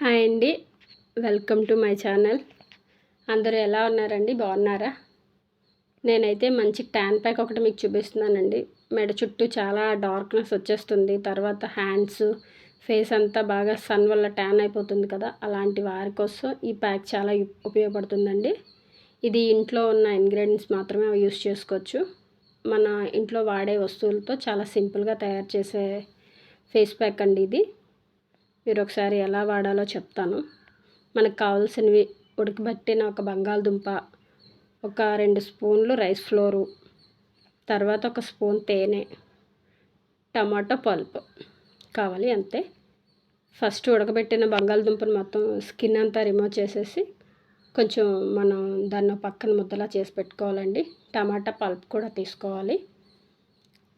Hi అండి. Welcome to my channel. అందరూ ఎలా ఉన్నారండి? బాగున్నారా? నేనైతే మంచి ట్యాన్ ప్యాక్ ఒకటి మీకు చూపిస్తున్నానండి. మెడ చుట్టూ చాలా డార్క్నెస్ వచ్చేస్తుంది. తర్వాత హ్యాండ్స్ ఫేస్ అంతా బాగా సన్ వల్ల ట్యాన్ అయిపోతుంది కదా. అలాంటి వారి కోసం ఈ ప్యాక్ చాలా ఉపయోగపడుతుందండి. ఇది ఇంట్లో ఉన్న ఇంగ్రీడియంట్స్ మాత్రమే యూస్ చేసుకోవచ్చు. మన ఇంట్లో వాడే వస్తువులతో చాలా సింపుల్గా తయారు చేసే ఫేస్ ప్యాక్ అండి ఇది. మీరు ఒకసారి ఎలా వాడాలో చెప్తాను. మనకు కావాల్సినవి ఉడకబెట్టిన ఒక బంగాళదుంప ఒక రెండు స్పూన్లు రైస్ ఫ్లోరు తర్వాత ఒక స్పూన్ తేనె టమాటో పల్ప్ కావాలి అంతే. ఫస్ట్ ఉడకబెట్టిన బంగాళదుంపను మొత్తం స్కిన్ అంతా రిమూవ్ చేసేసి కొంచెం మనం దాన్ని పక్కన ముద్దలా చేసి పెట్టుకోవాలండి. టమాటా పల్ప్ కూడా తీసుకోవాలి.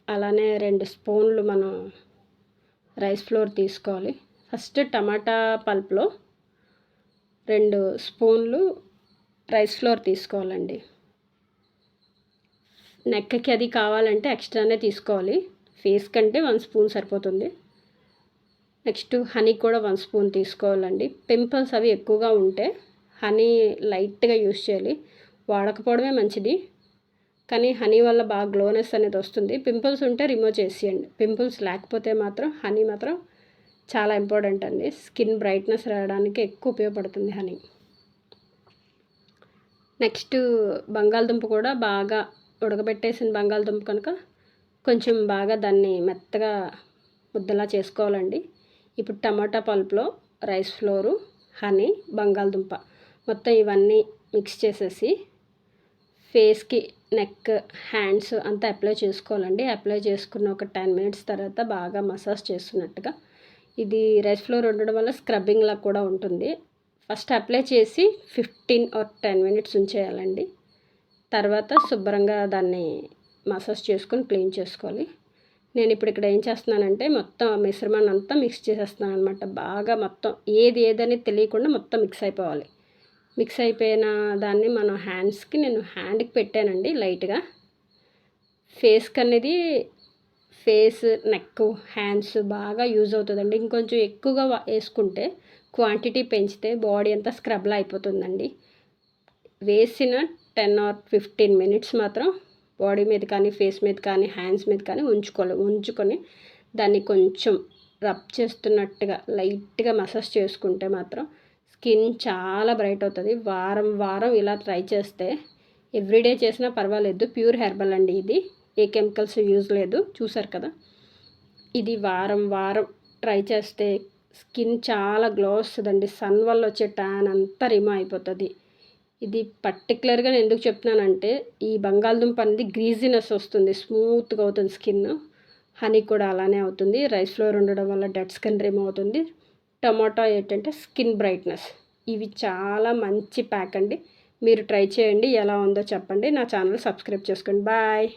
అలానే రెండు స్పూన్లు మనం రైస్ ఫ్లోర్ తీసుకోవాలి. ఫస్ట్ టమాటా పల్ప్లో రెండు స్పూన్లు రైస్ ఫ్లోర్ తీసుకోవాలండి. నెక్కకి అది కావాలంటే ఎక్స్ట్రానే తీసుకోవాలి. ఫేస్ కంటే వన్ స్పూన్ సరిపోతుంది. నెక్స్ట్ హనీ కూడా వన్ స్పూన్ తీసుకోవాలండి. పింపుల్స్ అవి ఎక్కువగా ఉంటే హనీ లైట్గా యూస్ చేయాలి. వాడకపోవడమే మంచిది. కానీ హనీ వల్ల బాగా గ్లోనెస్ అనేది వస్తుంది. పింపుల్స్ ఉంటే రిమూవ్ చేసేయండి. పింపుల్స్ లేకపోతే మాత్రం హనీ మాత్రం చాలా ఇంపార్టెంట్ అండి. స్కిన్ బ్రైట్నెస్ రావడానికి ఎక్కువ ఉపయోగపడుతుంది హనీ. నెక్స్ట్ బంగాళదుంప కూడా బాగా ఉడకబెట్టేసిన బంగాళదుంప కనుక కొంచెం బాగా దాన్ని మెత్తగా ముద్దలా చేసుకోవాలండి. ఇప్పుడు టమాటా పల్ప్లో రైస్ ఫ్లోరు హనీ బంగాళదుంప మొత్తం ఇవన్నీ మిక్స్ చేసేసి ఫేస్కి నెక్ హ్యాండ్స్ అంతా అప్లై చేసుకోవాలండి. అప్లై చేసుకున్న ఒక టెన్ మినిట్స్ తర్వాత బాగా మసాజ్ చేస్తున్నట్టుగా ఇది రైస్ ఫ్లోర్ ఉండడం వల్ల స్క్రబ్బింగ్ లాగా కూడా ఉంటుంది. ఫస్ట్ అప్లై చేసి ఫిఫ్టీన్ ఆర్ టెన్ మినిట్స్ ఉంచేయాలండి. తర్వాత శుభ్రంగా దాన్ని మసాజ్ చేసుకొని క్లీన్ చేసుకోవాలి. నేను ఇప్పుడు ఇక్కడ ఏం చేస్తున్నానంటే మొత్తం మిశ్రమాన్ని అంతా మిక్స్ చేసేస్తున్నాను అనమాట బాగా మొత్తం ఏది ఏదని తెలియకుండా మొత్తం మిక్స్ అయిపోవాలి. మిక్స్ అయిపోయిన దాన్ని మనం హ్యాండ్స్కి నేను హ్యాండ్కి పెట్టానండి లైట్గా ఫేస్కి అనేది ఫేస్ నెక్ హ్యాండ్స్ బాగా యూజ్ అవుతుందండి. ఇంకొంచెం ఎక్కువగా వేసుకుంటే క్వాంటిటీ పెంచితే బాడీ అంతా స్క్రబ్లా అయిపోతుందండి. వేసిన టెన్ ఆర్ ఫిఫ్టీన్ మినిట్స్ మాత్రం బాడీ మీద కానీ ఫేస్ మీద కానీ హ్యాండ్స్ మీద కానీ ఉంచుకోవాలి. ఉంచుకొని దాన్ని కొంచెం రబ్ చేస్తున్నట్టుగా లైట్గా మసాజ్ చేసుకుంటే మాత్రం స్కిన్ చాలా బ్రైట్ అవుతుంది. వారం వారం ఇలా ట్రై చేస్తే ఎవ్రీడే చేసినా పర్వాలేదు. ప్యూర్ హెర్బల్ అండి ఇది. ఏ కెమికల్స్ యూజ్ లేదు చూసారు కదా? ఇది వారం వారం ట్రై చేస్తే స్కిన్ చాలా గ్లో వస్తుందండి. సన్ వల్ల వచ్చే ట్యాన్ అంతా రిమూవ్ అయిపోతుంది. ఇది పర్టికులర్గా నేను ఎందుకు చెప్తున్నానంటే ఈ బంగాళదుంప అనేది గ్రీజినెస్ వస్తుంది స్మూత్గా అవుతుంది స్కిన్. హనీ కూడా అలానే అవుతుంది. రైస్ ఫ్లోర్ ఉండడం వల్ల డెడ్ స్కిన్ రిమూవ్ అవుతుంది. టమాటో ఏంటంటే స్కిన్ బ్రైట్నెస్. ఇవి చాలా మంచి ప్యాక్ అండి. మీరు ట్రై చేయండి ఎలా ఉందో చెప్పండి. నా ఛానల్ సబ్స్క్రైబ్ చేసుకోండి. బాయ్!